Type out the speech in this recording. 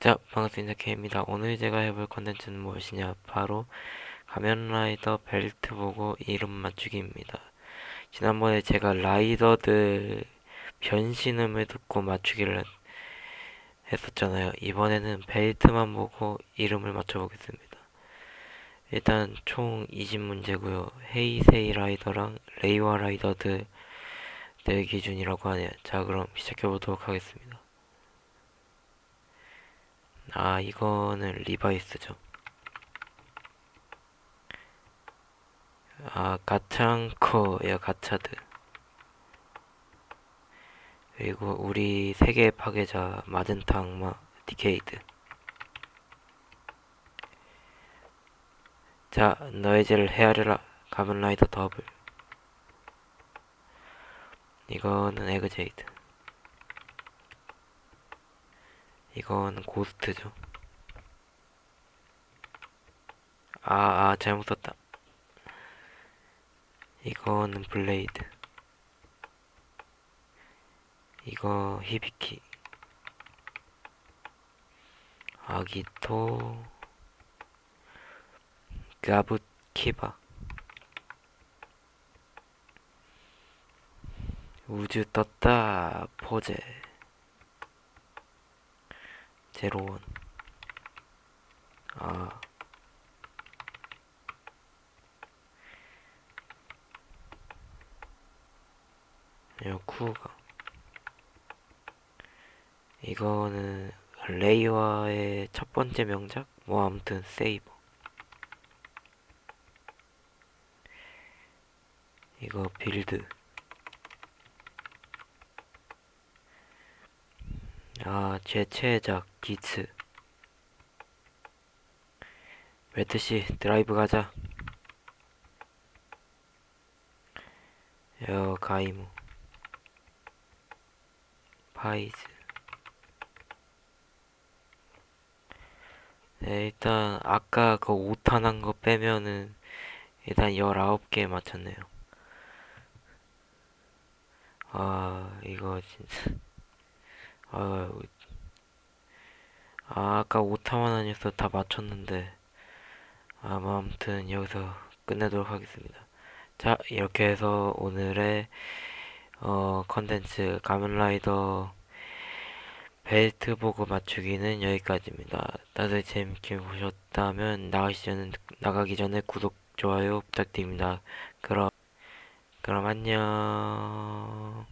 자, 반갑습니다. K입니다. 오늘 제가 해볼 컨텐츠는 무엇이냐? 바로 가면라이더 벨트 보고 이름 맞추기입니다. 지난번에 제가 라이더들 변신음을 듣고 맞추기를 했었잖아요. 이번에는 벨트만 보고 이름을 맞춰보겠습니다. 일단 총 20문제고요. 헤이세이 라이더랑 레이와 라이더들 내 기준이라고 하네요. 자, 그럼 시작해보도록 하겠습니다. 아, 이거는 리바이스죠. 아, 가창코예요, 가차드. 그리고 우리 세계 파괴자 마젠타 악마 디케이드. 자, 너의 죄를 헤아려라. 가면라이더 더블. 이거는 에그제이드. 이건 고스트죠. 아, 아, 잘못 썼다. 이거는 블레이드. 이거 히비키. 아기토. 가부키바. 우주 떴다. 포제. 제로원. 아. 요쿠가. 이거는 레이와의 첫 번째 명작? 뭐 아무튼 세이버. 이거 빌드. 아, 제 최애작 기츠. 레트씨 드라이브 가자. 여 가이무. 파이즈. 네, 일단 아까 그 오탄한 거 빼면은 일단 19개 맞췄네요. 아, 이거 진짜 아, 아, 아까 오타만 아니어서 다 맞췄는데 아, 뭐 아무튼 여기서 끝내도록 하겠습니다. 자, 이렇게 해서 오늘의 어, 컨텐츠 가면라이더 벨트 보고 맞추기는 여기까지입니다. 다들 재밌게 보셨다면 나가기 전에, 나가기 전에 구독, 좋아요 부탁드립니다. 그럼, 그럼 안녕.